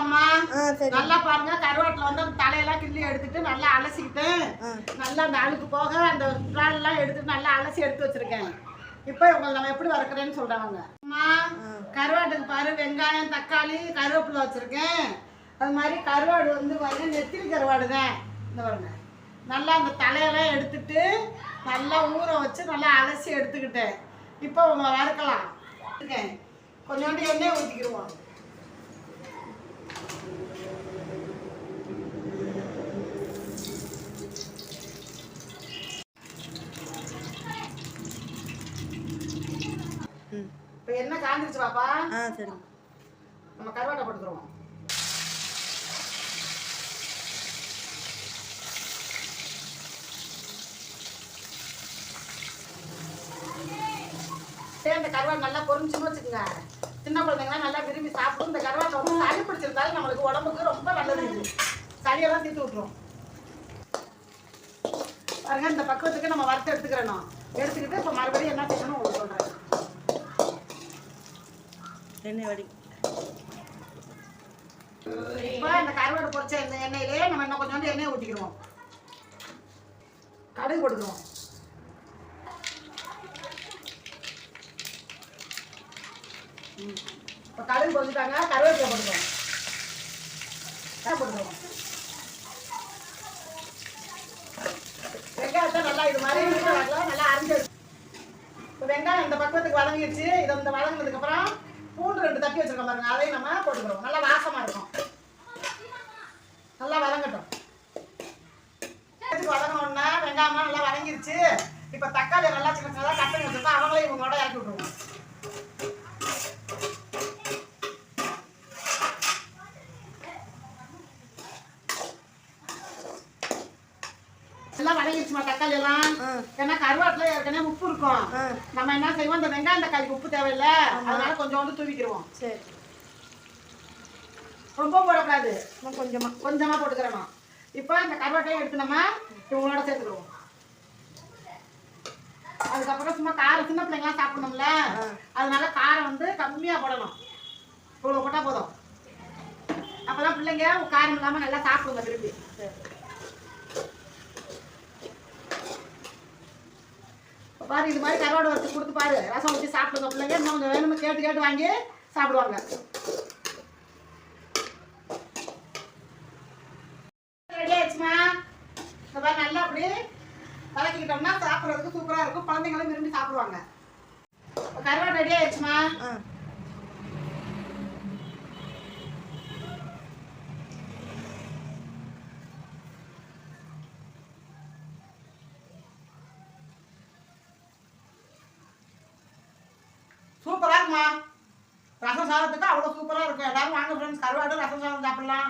சரி. நல்லா பாருங்க கருவாட்டில் வந்து அந்த தலையெல்லாம் கிள்ளி எடுத்துட்டு நல்லா அலசிக்கிட்டு ஆ. நல்லா அந்த அழுக்கு போக அந்த எல்லாம் எடுத்துட்டு நல்லா அலசி எடுத்து வச்சிருக்கேன். இப்போ உங்களை நம்ம எப்படி வறுக்கிறேன்னு சொல்றாங்க. அம்மா கருவாட்டுக்கு பாரு வெங்காயம் தக்காளி கருவேப்பிலை வச்சிருக்கேன். அது மாதிரி கருவாடு வந்து பாருங்க நெத்திலி கருவாடு தான். இந்த பாருங்க. நல்லா அந்த தலையெல்லாம் எடுத்துட்டு நல்லா ஊற வச்சு நல்லா அலசி எடுத்துக்கிட்டேன். இப்போ உங்களை வறுக்கலாம். இருக்கேன் கொஞ்சோண்டு எண்ணெய் ஊற்றிக்கிடுவோம் ம் இப்போ எண்ணெய் காஞ்சிருச்சு பாப்பா ஆ சரி நம்ம கருவாட்டை போட்டுக்கிறோம் சரி இந்த கருவாடு நல்லா பொரிஞ்சுன்னு வச்சுக்கோங்க. சின்ன குழந்தைங்களாம் நல்லா விரும்பி சாப்பிடும். இந்த கருவாட்டை வந்து சளி பிடிச்சிருந்தாலும் நம்மளுக்கு உடம்புக்கு ரொம்ப நல்லது. இது சளியெல்லாம் தீர்த்து விட்டுரும். பாருங்க இந்த பக்குவத்துக்கு நம்ம வறுத்து எடுத்துக்கிறணும். எடுத்துக்கிட்டு இப்போ மறுபடியும் என்ன செய்யணும்? எண்ணெய் வடி. இப்போ இந்த கருவாடு பொரிச்ச இந்த எண்ணெயிலே நம்ம இன்னும் கொஞ்சம் எண்ணெய் ஊற்றிக்கிடுவோம் கடுகு கொடுக்குறோம் இப்போ கடுகு பொரிச்சுட்டாங்க கருவேப்பிலை போட்டுக்கிறோம் கரை போட்டுக்கிறோம் வெங்காயத்தை நல்லா இது மாதிரி நல்லா அரைஞ்சு இப்போ வெங்காயம் இந்த பக்குவத்துக்கு வதங்கிடுச்சு. இதை இந்த வதங்கினதுக்கப்புறம் பூண்டு ரெண்டு தட்டி வச்சிருக்கோம் பாருங்க. அதையும் நம்ம போட்டுக்கிறோம். நல்லா வாசமாக இருக்கும். நல்லா வதங்கட்டும். வதங்கினோடனே வெங்காயம்லாம் நல்லா வதங்கிருச்சு. இப்போ தக்காளி நல்லா சின்ன சின்னதாக கட் பண்ணி வச்சிருக்கோம். அவங்களையும் இவங்களோட இறக்கி விட்டுருவோம். எல்லாம் வதங்கிடுச்சுமா தக்காளி எல்லாம். ஏன்னா கருவாட்டில் ஏற்கனவே உப்பு இருக்கும். நம்ம என்ன செய்வோம் இந்த வெங்காயம் தக்காளிக்கு உப்பு தேவையில்லை. அதனால கொஞ்சோண்டு தூவிக்கிடுவோம் சரி. ரொம்ப போடக்கூடாது. கொஞ்சமாக கொஞ்சமா. போட்டுக்கிறணும். இப்போ இந்த கருவாட்டையும் எடுத்து நம்ம இவங்களோட சேர்த்துக்குவோம் அதுக்கப்புறம் சும்மா காரம் சின்ன பிள்ளைங்களாம் சாப்பிடணும்ல. அதனால காரம் வந்து கம்மியா போடணும். இவ்வளோ போட்டால் போதும். அப்பதான் பிள்ளைங்க காரம் இல்லாம நல்லா சாப்பிடுங்க விரும்பி சரி இப்ப பாரு இது மாதிரி கருவாடு வறுத்து கொடுத்து பாரு. ரசம் வச்சு சாப்பிடுங்க பிள்ளைங்க. இன்னும் கொஞ்சம் வேணும்னு கேட்டு கேட்டு வாங்கி சாப்பிடுவாங்க. ரெடி ஆயிடுச்சுமா? இந்த மாதிரி நல்லா அப்படி கலக்கிக்கிட்டோம்னா சாப்பிட்றதுக்கு சூப்பராக இருக்கும். குழந்தைங்களும் விரும்பி சாப்பிடுவாங்க. கருவாடு ரெடி ஆயிடுச்சுமா? ஆ ரசம் சாதத்துக்கு அவ்வளோ சூப்பராக இருக்கும். எல்லாரும் வாங்க ஃப்ரெண்ட்ஸ் கருவாடு ரசம் சாதம் சாப்பிடலாம்.